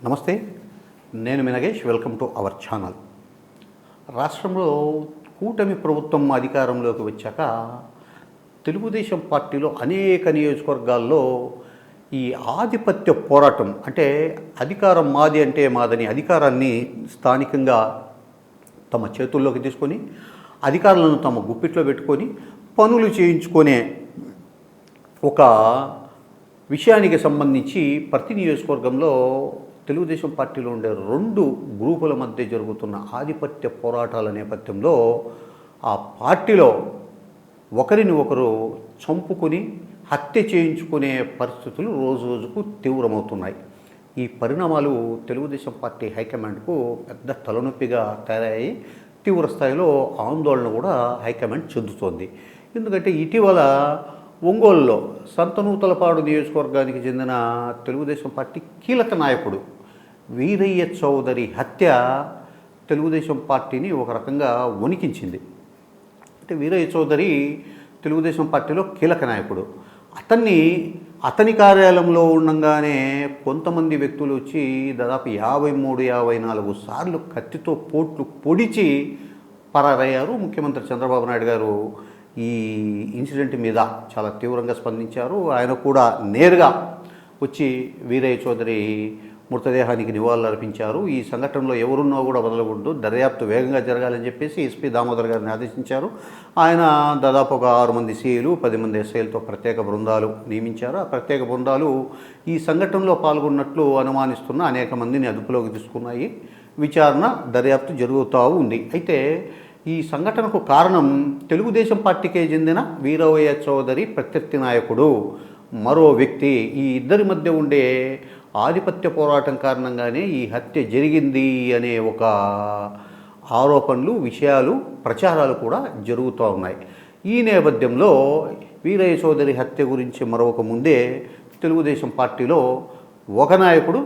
నమస్తే నేను Minagesh welcome to our channel. రాష్ట్రంలో కూటమి ప్రభుత్వం అధికారంలోకి వచ్చాక తెలుగుదేశం పార్టీలో అనేక నియోజకవర్గాల్లో ఈ ఆధిపత్య పోరాటం అంటే అధికారం మాది అంటే మాదని అధికారాన్ని స్థానికంగా తమ చేతుల్లోకి తీసుకొని అధికారులను తమ గుప్పిట్లో పెట్టుకొని పనులు చేయించుకునే ఒక విషయానికి సంబంధించి ప్రతి నియోజకవర్గంలో తెలుగుదేశం పార్టీలో ఉండే రెండు గ్రూపుల మధ్య జరుగుతున్న ఆధిపత్య పోరాటాల నేపథ్యంలో ఆ పార్టీలో ఒకరిని ఒకరు చంపుకొని హత్య చేయించుకునే పరిస్థితులు రోజు రోజుకు తీవ్రమవుతున్నాయి. ఈ పరిణామాలు తెలుగుదేశం పార్టీ హైకమాండ్కు పెద్ద తలనొప్పిగా తయారయ్యి తీవ్ర స్థాయిలో ఆందోళన కూడా హైకమాండ్ చెందుతోంది. ఎందుకంటే ఇటీవల ఒంగోలులో సంతనూతలపాడు నియోజకవర్గానికి చెందిన తెలుగుదేశం పార్టీ కీలక నాయకుడు వీరయ్య చౌదరి హత్య తెలుగుదేశం పార్టీని ఒక రకంగా వణికించింది. అంటే వీరయ్య చౌదరి తెలుగుదేశం పార్టీలో కీలక నాయకుడు. అతన్ని అతని కార్యాలయంలో ఉండగానే కొంతమంది వ్యక్తులు వచ్చి దాదాపు యాభై మూడు యాభై నాలుగు సార్లు కత్తితో పోట్లు పొడిచి పరారయ్యారు ముఖ్యమంత్రి చంద్రబాబు నాయుడు గారు. ఈ ఇన్సిడెంట్ మీద చాలా తీవ్రంగా స్పందించారు. ఆయన కూడా నేరుగా వచ్చి వీరయ్య చౌదరి మృతదేహానికి నివాళులు అర్పించారు ఈ సంఘటనలో ఎవరున్నా కూడా వదలకూడదు. దర్యాప్తు వేగంగా జరగాలని చెప్పేసి ఎస్పీ దామోదర్ గారిని ఆదేశించారు. ఆయన దాదాపు ఒక ఆరు మంది సీఏలు పది మంది ఎస్ఐలతో ప్రత్యేక బృందాలు నియమించారు. ఆ ప్రత్యేక బృందాలు ఈ సంఘటనలో పాల్గొన్నట్లు అనుమానిస్తున్న అనేక మందిని అదుపులోకి తీసుకున్నాయి. విచారణ దర్యాప్తు జరుగుతూ ఉంది. అయితే ఈ సంఘటనకు కారణం తెలుగుదేశం పార్టీకే చెందిన వీరవయ్య చౌదరి ప్రత్యర్థి నాయకుడు. మరో వ్యక్తి ఈ ఇద్దరి మధ్య ఉండే ఆధిపత్య పోరాటం కారణంగానే ఈ హత్య జరిగింది అనే ఒక ఆరోపణలు విషయాలు ప్రచారాలు కూడా జరుగుతూ ఉన్నాయి. ఈ నేపథ్యంలో వీరయ్య చౌదరి హత్య గురించి మరొక ముందే తెలుగుదేశం పార్టీలో ఒక నాయకుడు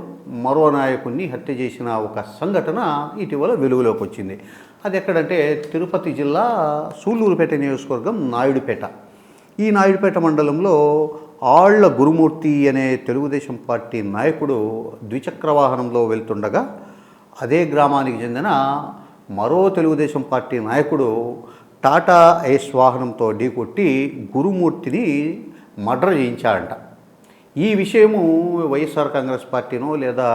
మరో నాయకుడిని హత్య చేసిన ఒక సంఘటన ఇటీవల వెలుగులోకి వచ్చింది. అది ఎక్కడంటే తిరుపతి జిల్లా సూళ్ళూరుపేట నియోజకవర్గం నాయుడుపేట. ఈ నాయుడుపేట మండలంలో ఆళ్ళ గురుమూర్తి అనే తెలుగుదేశం పార్టీ నాయకుడు ద్విచక్ర వాహనంలో వెళ్తుండగా అదే గ్రామానికి చెందిన మరో తెలుగుదేశం పార్టీ నాయకుడు టాటా ఐస్ వాహనంతో ఢీకొట్టి గురుమూర్తిని మర్డర్ చేయించాడంట. ఈ విషయము వైఎస్ఆర్ కాంగ్రెస్ పార్టీనో లేదా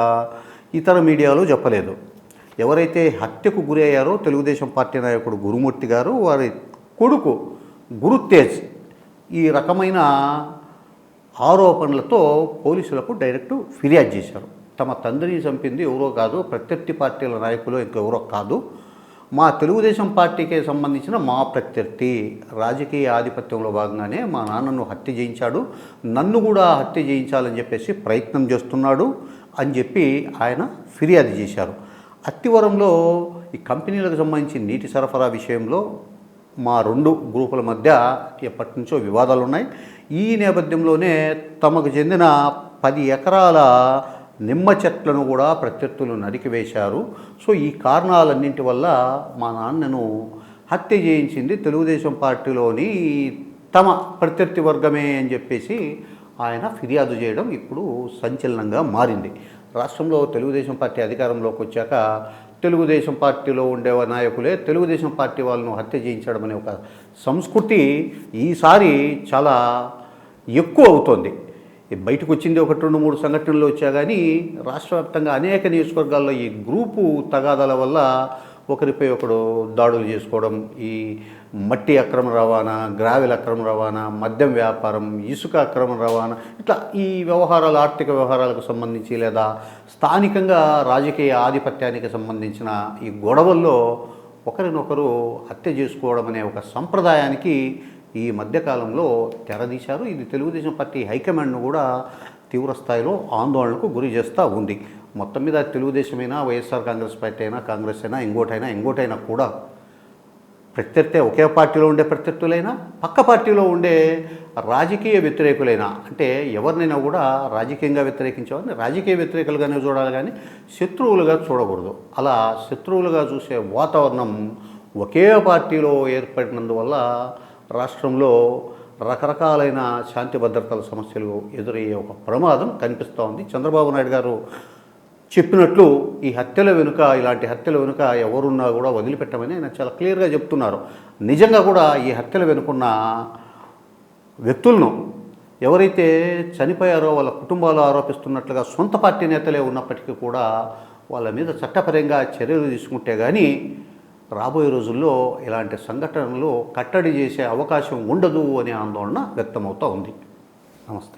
ఇతర మీడియాలో చెప్పలేదు. ఎవరైతే హత్యకు గురి అయ్యారో తెలుగుదేశం పార్టీ నాయకుడు గురుమూర్తి గారు వారి కొడుకు గురుతేజ్ ఈ రకమైన ఆరోపణలతో పోలీసులకు డైరెక్ట్ ఫిర్యాదు చేశారు. తమ తండ్రిని చంపింది ఎవరో కాదు ప్రత్యర్థి పార్టీల నాయకులు ఇంకెవరో కాదు. మా తెలుగుదేశం పార్టీకి సంబంధించిన మా ప్రత్యర్థి రాజకీయ ఆధిపత్యంలో భాగంగానే మా నాన్నను హత్య చేయించాడు. నన్ను కూడా హత్య చేయించాలని చెప్పేసి ప్రయత్నం చేస్తున్నాడు అని చెప్పి ఆయన ఫిర్యాదు చేశారు. అత్తివరంలో ఈ కంపెనీలకు సంబంధించి నీటి సరఫరా విషయంలో మా రెండు గ్రూపుల మధ్య ఎప్పటి నుంచో వివాదాలు ఉన్నాయి. ఈ నేపథ్యంలోనే తమకు చెందిన పది ఎకరాల నిమ్మ చెట్లను కూడా ప్రత్యర్థులు నరికివేశారు. సో ఈ కారణాలన్నింటి వల్ల మా నాన్నను హత్య చేయించింది తెలుగుదేశం పార్టీలోని తమ ప్రత్యర్థి వర్గమే అని చెప్పేసి ఆయన ఫిర్యాదు చేయడం ఇప్పుడు సంచలనంగా మారింది. రాష్ట్రంలో తెలుగుదేశం పార్టీ అధికారంలోకి వచ్చాక తెలుగుదేశం పార్టీలో ఉండే నాయకులే తెలుగుదేశం పార్టీ వాళ్ళను హత్య చేయించడం అనే ఒక సంస్కృతి ఈసారి చాలా ఎక్కువ అవుతోంది. బయటకు వచ్చింది ఒకటి రెండు మూడు సంఘటనలు వచ్చా కానీ రాష్ట్ర వ్యాప్తంగా అనేక నియోజకవర్గాల్లో ఈ గ్రూపు తగాదాల వల్ల ఒకరిపై ఒకడు దాడులు చేసుకోవడం ఈ మట్టి అక్రమ రవాణా గ్రావెల్ అక్రమ రవాణా మద్యం వ్యాపారం ఇసుక అక్రమ రవాణా ఇట్లా ఈ వ్యవహారాలు ఆర్థిక వ్యవహారాలకు సంబంధించి లేదా స్థానికంగా రాజకీయ ఆధిపత్యానికి సంబంధించిన ఈ గొడవల్లో ఒకరినొకరు హత్య చేసుకోవడం అనే ఒక సంప్రదాయానికి ఈ మధ్యకాలంలో తెరదీశారు. ఇది తెలుగుదేశం పార్టీ హైకమాండ్ను కూడా తీవ్ర స్థాయిలో ఆందోళనకు గురి చేస్తూ ఉంది. మొత్తం మీద తెలుగుదేశమైనా వైఎస్ఆర్ కాంగ్రెస్ పార్టీ అయినా కాంగ్రెస్ అయినా ఇంకోటైనా ఇంకోటైనా కూడా ప్రత్యర్థి ఒకే పార్టీలో ఉండే ప్రత్యర్థులైనా పక్క పార్టీలో ఉండే రాజకీయ వ్యతిరేకులైనా అంటే ఎవరినైనా కూడా రాజకీయంగా వ్యతిరేకించేవారిని రాజకీయ వ్యతిరేకులుగానే చూడాలి కానీ శత్రువులుగా చూడకూడదు. అలా శత్రువులుగా చూసే వాతావరణం ఒకే పార్టీలో ఏర్పడినందువల్ల రాష్ట్రంలో రకరకాలైన శాంతి భద్రతల సమస్యలు ఎదురయ్యే ఒక ప్రమాదం కనిపిస్తూ ఉంది. చంద్రబాబు నాయుడు గారు చెప్పినట్లు ఈ హత్యల వెనుక ఇలాంటి హత్యల వెనుక ఎవరున్నా కూడా వదిలిపెట్టమని ఆయన చాలా క్లియర్గా చెప్తున్నారు. నిజంగా కూడా ఈ హత్యల వెనుకున్న వ్యక్తులను ఎవరైతే చనిపోయారో వాళ్ళ కుటుంబాలు ఆరోపిస్తున్నట్లుగా సొంత పార్టీ నేతలే ఉన్నప్పటికీ కూడా వాళ్ళ మీద చట్టపరంగా చర్యలు తీసుకుంటే కానీ రాబోయే రోజుల్లో ఇలాంటి సంఘటనలు కట్టడి చేసే అవకాశం ఉండదు అనే ఆందోళన వ్యక్తమవుతూ ఉంది. నమస్తే.